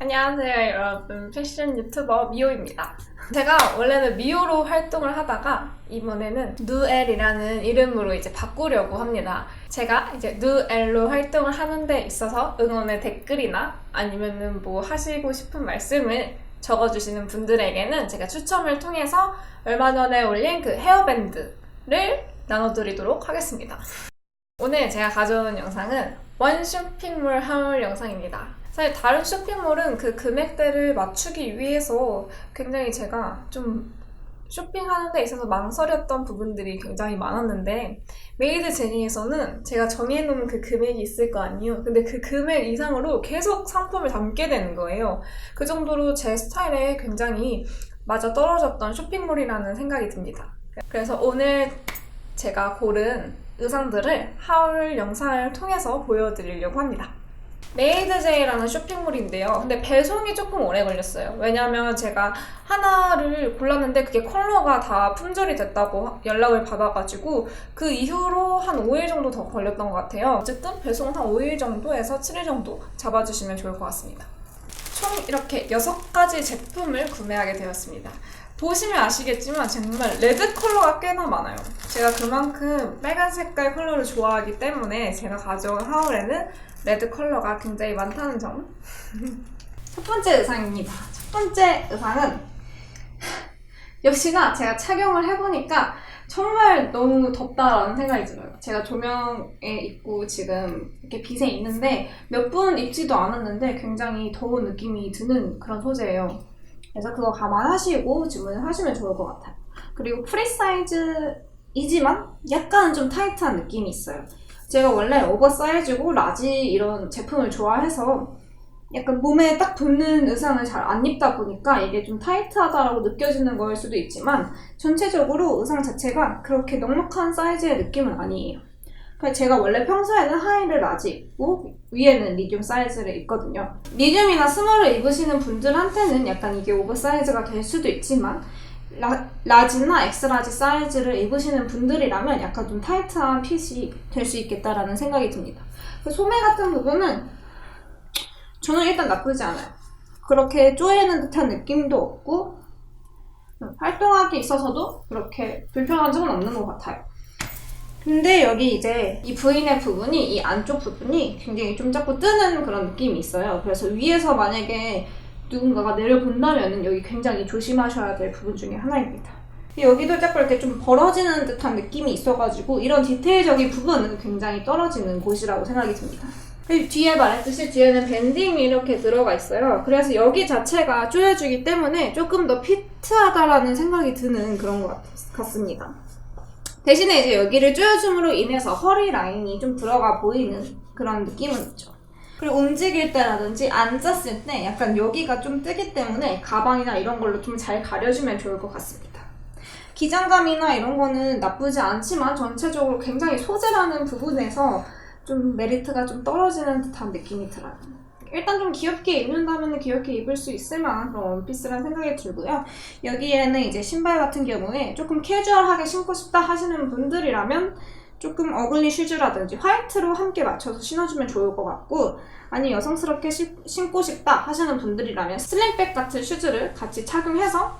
안녕하세요 여러분. 패션 유튜버 미호입니다. 제가 원래는 미호로 활동을 하다가 이번에는 누엘이라는 이름으로 이제 바꾸려고 합니다. 제가 이제 누엘로 활동을 하는 데 있어서 응원의 댓글이나 아니면은 뭐 하시고 싶은 말씀을 적어주시는 분들에게는 제가 추첨을 통해서 얼마 전에 올린 그 헤어밴드를 나눠드리도록 하겠습니다. 오늘 제가 가져온 영상은 원 쇼핑몰 하울 영상입니다. 사실 다른 쇼핑몰은 그 금액대를 맞추기 위해서 굉장히 제가 좀 쇼핑하는 데 있어서 망설였던 부분들이 굉장히 많았는데 메이드 제니에서는 제가 정해놓은 그 금액이 있을 거 아니에요. 근데 그 금액 이상으로 계속 상품을 담게 되는 거예요. 그 정도로 제 스타일에 굉장히 맞아 떨어졌던 쇼핑몰이라는 생각이 듭니다. 그래서 오늘 제가 고른 의상들을 하울 영상을 통해서 보여드리려고 합니다. 메이드제이라는 쇼핑몰인데요. 근데 배송이 조금 오래 걸렸어요. 왜냐면 제가 하나를 골랐는데 그게 컬러가 다 품절이 됐다고 연락을 받아가지고 그 이후로 한 5일 정도 더 걸렸던 것 같아요. 어쨌든 배송은 한 5일 정도에서 7일 정도 잡아주시면 좋을 것 같습니다. 총 이렇게 6가지 제품을 구매하게 되었습니다. 보시면 아시겠지만 정말 레드 컬러가 꽤나 많아요. 제가 그만큼 빨간 색깔 컬러를 좋아하기 때문에 제가 가져온 하울에는 레드 컬러가 굉장히 많다는 점. 첫 번째 의상입니다. 첫 번째 의상은 역시나 제가 착용을 해보니까 정말 너무 덥다라는 생각이 들어요. 제가 조명에 있고 지금 이렇게 빛에 있는데 몇 분 입지도 않았는데 굉장히 더운 느낌이 드는 그런 소재예요. 그래서 그거 감안하시고 주문을 하시면 좋을 것 같아요. 그리고 프리 사이즈이지만 약간 좀 타이트한 느낌이 있어요. 제가 원래 오버사이즈고 라지 이런 제품을 좋아해서 약간 몸에 딱 붙는 의상을 잘 안 입다 보니까 이게 좀 타이트하다라고 느껴지는 거일 수도 있지만 전체적으로 의상 자체가 그렇게 넉넉한 사이즈의 느낌은 아니에요. 제가 원래 평소에는 하의를 라지 입고 위에는 미디움 사이즈를 입거든요. 미디움이나 스몰을 입으시는 분들한테는 약간 이게 오버사이즈가 될 수도 있지만 라, 라지나 엑스라지 사이즈를 입으시는 분들이라면 약간 좀 타이트한 핏이 될 수 있겠다라는 생각이 듭니다. 그 소매 같은 부분은 저는 일단 나쁘지 않아요. 그렇게 쪼이는 듯한 느낌도 없고 음, 활동하기 있어서도 그렇게 불편한 점은 없는 것 같아요. 근데 여기 이제 이 V넥 부분이 이 안쪽 부분이 굉장히 좀 자꾸 뜨는 그런 느낌이 있어요. 그래서 위에서 만약에 누군가가 내려본다면 여기 굉장히 조심하셔야 될 부분 중에 하나입니다. 여기도 자꾸 이렇게 좀 벌어지는 듯한 느낌이 있어가지고 이런 디테일적인 부분은 굉장히 떨어지는 곳이라고 생각이 듭니다. 뒤에 말했듯이 뒤에는 밴딩이 이렇게 들어가 있어요. 그래서 여기 자체가 조여주기 때문에 조금 더 피트하다라는 생각이 드는 그런 것 같- 같습니다. 대신에 이제 여기를 조여줌으로 인해서 허리 라인이 좀 들어가 보이는 그런 느낌은 있죠. 그리고 움직일 때라든지 앉았을 때 약간 여기가 좀 뜨기 때문에 가방이나 이런 걸로 좀 잘 가려주면 좋을 것 같습니다. 기장감이나 이런 거는 나쁘지 않지만 전체적으로 굉장히 소재라는 부분에서 좀 메리트가 좀 떨어지는 듯한 느낌이 들어요. 일단 좀 귀엽게 입는다면 귀엽게 입을 수 있을 만한 그런 원피스라는 생각이 들고요. 여기에는 이제 신발 같은 경우에 조금 캐주얼하게 신고 싶다 하시는 분들이라면 조금 어글리 슈즈라든지 화이트로 함께 맞춰서 신어주면 좋을 것 같고 아니 여성스럽게 시- 신고 싶다 하시는 분들이라면 슬링백 같은 슈즈를 같이 착용해서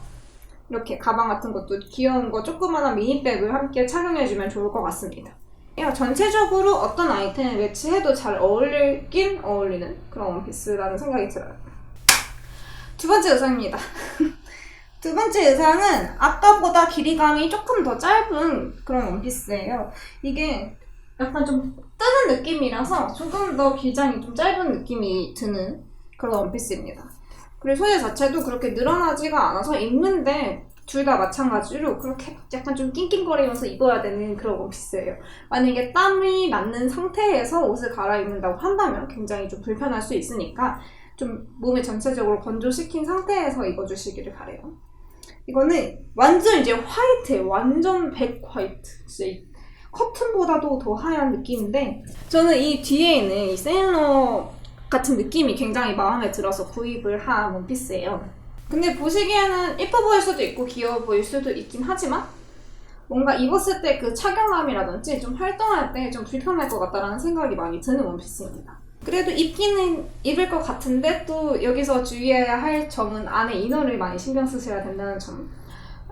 이렇게 가방 같은 것도 귀여운 거 조그마한 미니백을 함께 착용해주면 좋을 것 같습니다. 야, 전체적으로 어떤 아이템을 매치해도 잘 어울리긴 어울리는 그런 원피스라는 생각이 들어요. 두 번째 의상입니다. 두 번째 의상은 아까보다 길이감이 조금 더 짧은 그런 원피스예요. 이게 약간 좀 뜨는 느낌이라서 조금 더 기장이 좀 짧은 느낌이 드는 그런 원피스입니다. 그리고 소재 자체도 그렇게 늘어나지가 않아서 입는데 둘 다 마찬가지로 그렇게 약간 좀 낑낑거리면서 입어야 되는 그런 원피스예요. 만약에 땀이 나는 상태에서 옷을 갈아입는다고 한다면 굉장히 좀 불편할 수 있으니까 좀 몸을 전체적으로 건조시킨 상태에서 입어주시기를 바래요. 이거는 완전 이제 화이트예요. 완전 백 화이트. 커튼보다도 더 하얀 느낌인데 저는 이 뒤에 있는 이 세일러 같은 느낌이 굉장히 마음에 들어서 구입을 한 원피스예요. 근데 보시기에는 예뻐 보일 수도 있고 귀여워 보일 수도 있긴 하지만 뭔가 입었을 때 그 착용감이라든지 좀 활동할 때 좀 불편할 것 같다라는 생각이 많이 드는 원피스입니다. 그래도 입기는 입을 것 같은데 또 여기서 주의해야 할 점은 안에 이너를 많이 신경 쓰셔야 된다는 점.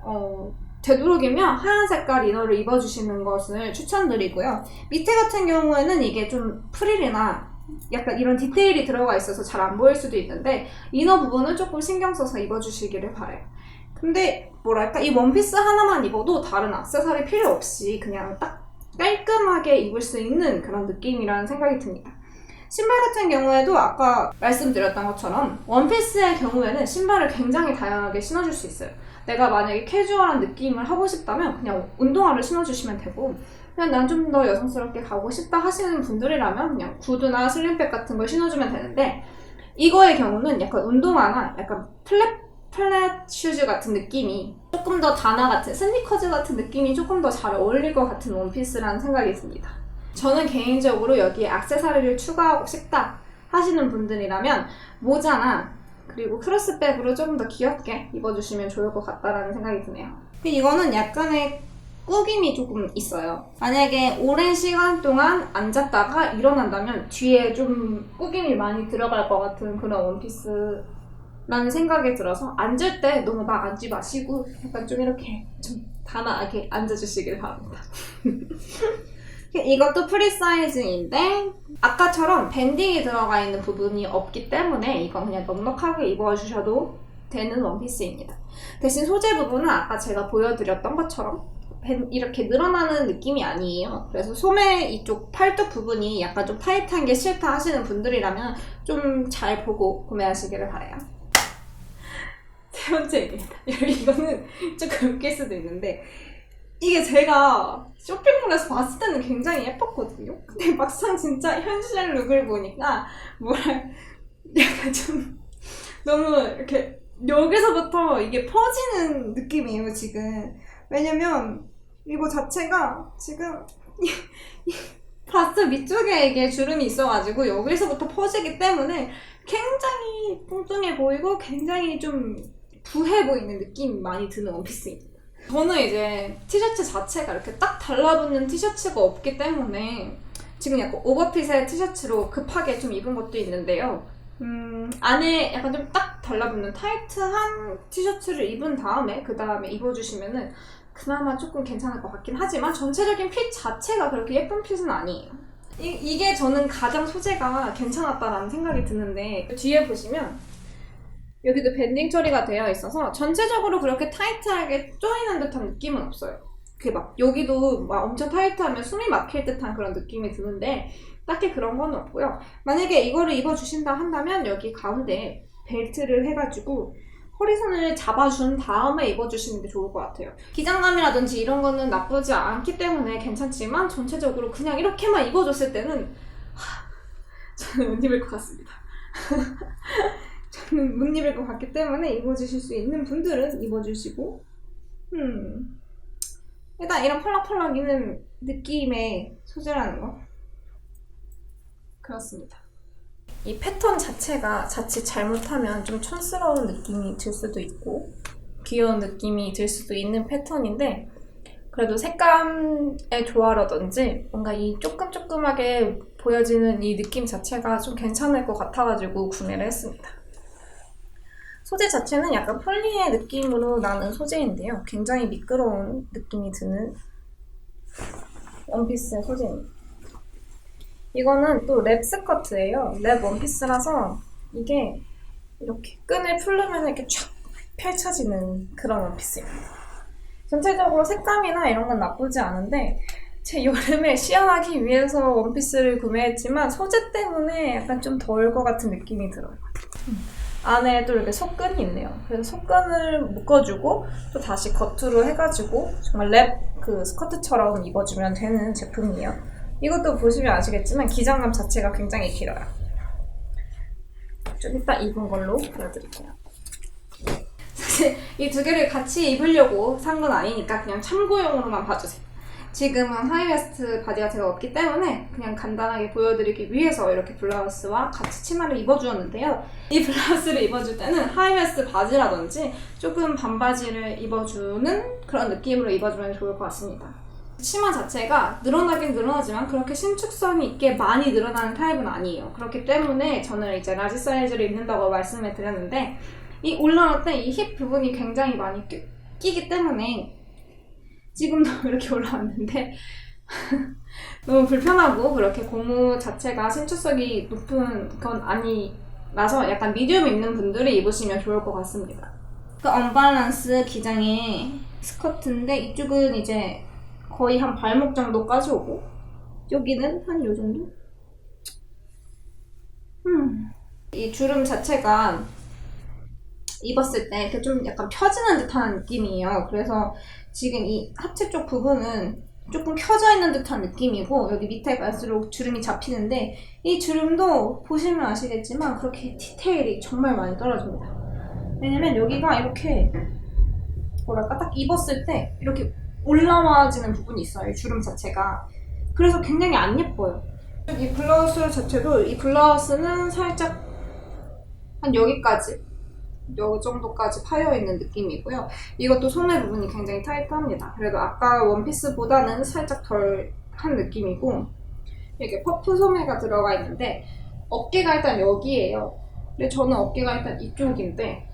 어, 되도록이면 하얀 색깔 이너를 입어주시는 것을 추천드리고요. 밑에 같은 경우에는 이게 좀 프릴이나 약간 이런 디테일이 들어가 있어서 잘 안 보일 수도 있는데 이너 부분은 조금 신경 써서 입어주시기를 바래요. 근데 뭐랄까 이 원피스 하나만 입어도 다른 액세서리 필요 없이 그냥 딱 깔끔하게 입을 수 있는 그런 느낌이라는 생각이 듭니다. 신발 같은 경우에도 아까 말씀드렸던 것처럼 원피스의 경우에는 신발을 굉장히 다양하게 신어줄 수 있어요. 내가 만약에 캐주얼한 느낌을 하고 싶다면 그냥 운동화를 신어주시면 되고 그냥 난 좀 더 여성스럽게 가고 싶다 하시는 분들이라면 그냥 구두나 슬림백 같은 걸 신어주면 되는데 이거의 경우는 약간 운동화나 약간 플랫 플랫 슈즈 같은 느낌이 조금 더 다나 같은 스니커즈 같은 느낌이 조금 더 잘 어울릴 것 같은 원피스라는 생각이 듭니다. 저는 개인적으로 여기에 액세서리를 추가하고 싶다 하시는 분들이라면 모자나 그리고 크로스백으로 조금 더 귀엽게 입어주시면 좋을 것 같다라는 생각이 드네요. 이거는 약간의 꾸김이 조금 있어요. 만약에 오랜 시간 동안 앉았다가 일어난다면 뒤에 좀 꾸김이 많이 들어갈 것 같은 그런 원피스라는 생각이 들어서 앉을 때 너무 막 앉지 마시고 약간 좀 이렇게 좀 단아하게 앉아주시길 바랍니다. 이것도 프리 사이즈인데 아까처럼 밴딩이 들어가 있는 부분이 없기 때문에 이건 그냥 넉넉하게 입어주셔도 되는 원피스입니다. 대신 소재 부분은 아까 제가 보여드렸던 것처럼 밴- 이렇게 늘어나는 느낌이 아니에요. 그래서 소매 이쪽 팔뚝 부분이 약간 좀 타이트한 게 싫다 하시는 분들이라면 좀 잘 보고 구매하시기를 바래요. 세 번째 얘기입니다. 이거는 조금 웃길 수도 있는데 이게 제가 쇼핑몰에서 봤을 때는 굉장히 예뻤거든요. 근데 막상 진짜 현실 룩을 보니까 뭐랄 약간 좀 너무 이렇게 여기서부터 이게 퍼지는 느낌이에요 지금. 왜냐면 이거 자체가 지금 바스 밑쪽에 이게 주름이 있어가지고 여기서부터 퍼지기 때문에 굉장히 뚱뚱해 보이고 굉장히 좀 부해 보이는 느낌이 많이 드는 원피스입니다. 저는 이제 티셔츠 자체가 이렇게 딱 달라붙는 티셔츠가 없기 때문에 지금 약간 오버핏의 티셔츠로 급하게 좀 입은 것도 있는데요. 음, 안에 약간 좀 딱 달라붙는 타이트한 티셔츠를 입은 다음에 그 다음에 입어주시면은 그나마 조금 괜찮을 것 같긴 하지만 전체적인 핏 자체가 그렇게 예쁜 핏은 아니에요. 이, 이게 저는 가장 소재가 괜찮았다라는 생각이 드는데 뒤에 보시면 여기도 밴딩 처리가 되어 있어서 전체적으로 그렇게 타이트하게 조이는 듯한 느낌은 없어요. 그막 여기도 막 엄청 타이트하면 숨이 막힐 듯한 그런 느낌이 드는데 딱히 그런 건 없고요. 만약에 이거를 입어주신다 한다면 여기 가운데 벨트를 해가지고 허리선을 잡아준 다음에 입어주시는 게 좋을 것 같아요. 기장감이라든지 이런 거는 나쁘지 않기 때문에 괜찮지만 전체적으로 그냥 이렇게만 입어줬을 때는 하, 저는 못 입을 것 같습니다. 저는 못 입을 것 같기 때문에 입어주실 수 있는 분들은 입어주시고 음 일단 이런 펄럭펄럭이는 느낌의 소재라는 거 그렇습니다. 이 패턴 자체가 자칫 잘못하면 좀 촌스러운 느낌이 들 수도 있고 귀여운 느낌이 들 수도 있는 패턴인데 그래도 색감의 조화라든지 뭔가 이 조금 조금하게 보여지는 이 느낌 자체가 좀 괜찮을 것 같아가지고 구매를 했습니다. 소재 자체는 약간 폴리의 느낌으로 나는 소재인데요. 굉장히 미끄러운 느낌이 드는 원피스의 소재입니다. 이거는 또 랩 스커트예요. 랩 원피스라서 이게 이렇게 끈을 풀르면 이렇게 쫙 펼쳐지는 그런 원피스입니다. 전체적으로 색감이나 이런 건 나쁘지 않은데 제 여름에 시원하기 위해서 원피스를 구매했지만 소재 때문에 약간 좀 더울 것 같은 느낌이 들어요. 음. 안에 또 이렇게 속끈이 있네요. 그래서 속끈을 묶어주고 또 다시 겉으로 해가지고 정말 랩 그 스커트처럼 입어주면 되는 제품이에요. 이것도 보시면 아시겠지만 기장감 자체가 굉장히 길어요. 좀 이따 입은 걸로 보여드릴게요. 사실 이 두 개를 같이 입으려고 산 건 아니니까 그냥 참고용으로만 봐주세요. 지금은 하이웨스트 바지가 제가 없기 때문에 그냥 간단하게 보여드리기 위해서 이렇게 블라우스와 같이 치마를 입어주었는데요. 이 블라우스를 입어줄 때는 하이웨스트 바지라든지 조금 반바지를 입어주는 그런 느낌으로 입어주면 좋을 것 같습니다. 치마 자체가 늘어나긴 늘어나지만 그렇게 신축성이 있게 많이 늘어나는 타입은 아니에요. 그렇기 때문에 저는 이제 라지 사이즈를 입는다고 말씀을 드렸는데 이 올라갈 때이 힙 부분이 굉장히 많이 끼, 끼기 때문에 지금도 이렇게 올라왔는데 너무 불편하고 그렇게 고무 자체가 신축성이 높은 건 아니라서 약간 미디움 입는 분들이 입으시면 좋을 것 같습니다. 그 언밸런스 기장의 스커트인데 이쪽은 이제 거의 한 발목 정도까지 오고 여기는 한 요 정도? 음. 이 주름 자체가 입었을 때 이렇게 좀 약간 펴지는 듯한 느낌이에요. 그래서 지금 이 하체 쪽 부분은 조금 펴져 있는 듯한 느낌이고 여기 밑에 갈수록 주름이 잡히는데 이 주름도 보시면 아시겠지만 그렇게 디테일이 정말 많이 떨어집니다. 왜냐면 여기가 이렇게 뭐랄까 딱 입었을 때 이렇게 올라와지는 부분이 있어요. 이 주름 자체가. 그래서 굉장히 안 예뻐요. 이 블라우스 자체도 이 블라우스는 살짝 한 여기까지 요 정도까지 파여 있는 느낌이고요. 이것도 소매 부분이 굉장히 타이트합니다. 그래도 아까 원피스보다는 살짝 덜 한 느낌이고 이렇게 퍼프 소매가 들어가 있는데 어깨가 일단 여기예요. 근데 저는 어깨가 일단 이쪽인데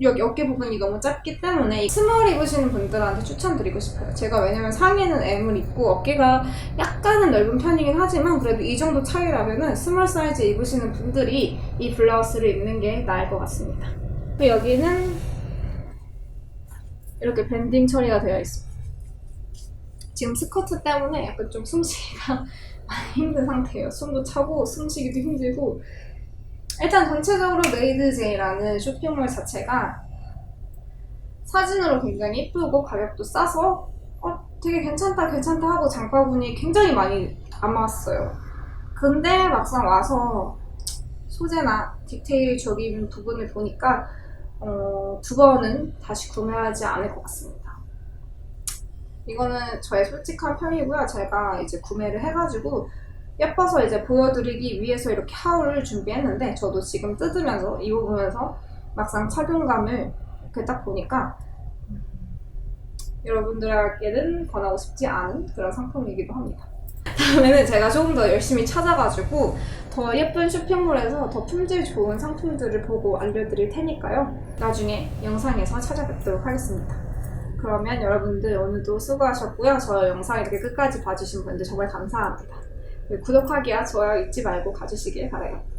여기 어깨 부분이 너무 짧기 때문에 이 스몰 입으시는 분들한테 추천드리고 싶어요. 제가 왜냐면 상의는 M을 입고 어깨가 약간은 넓은 편이긴 하지만 그래도 이 정도 차이라면은 스몰 사이즈 입으시는 분들이 이 블라우스를 입는 게 나을 것 같습니다. 여기는 이렇게 밴딩 처리가 되어 있습니다. 지금 스커트 때문에 약간 좀 숨쉬기가 많이 힘든 상태예요. 숨도 차고 숨쉬기도 힘들고 일단 전체적으로 메이드제이라는 쇼핑몰 자체가 사진으로 굉장히 이쁘고 가격도 싸서 어, 되게 괜찮다 괜찮다 하고 장바구니 굉장히 많이 담았어요. 근데 막상 와서 소재나 디테일적인 부분을 보니까 어, 두 번은 다시 구매하지 않을 것 같습니다. 이거는 저의 솔직한 편이고요. 제가 이제 구매를 해가지고 예뻐서 이제 보여드리기 위해서 이렇게 하울을 준비했는데 저도 지금 뜯으면서 입어보면서 막상 착용감을 이렇게 딱 보니까 음, 여러분들에게는 권하고 싶지 않은 그런 상품이기도 합니다. 다음에는 제가 조금 더 열심히 찾아가지고 더 예쁜 쇼핑몰에서 더 품질 좋은 상품들을 보고 알려드릴 테니까요. 나중에 영상에서 찾아뵙도록 하겠습니다. 그러면 여러분들 오늘도 수고하셨고요. 저 영상 이렇게 끝까지 봐주신 분들 정말 감사합니다. 구독하기와 좋아요 잊지 말고 가주시길 바라요.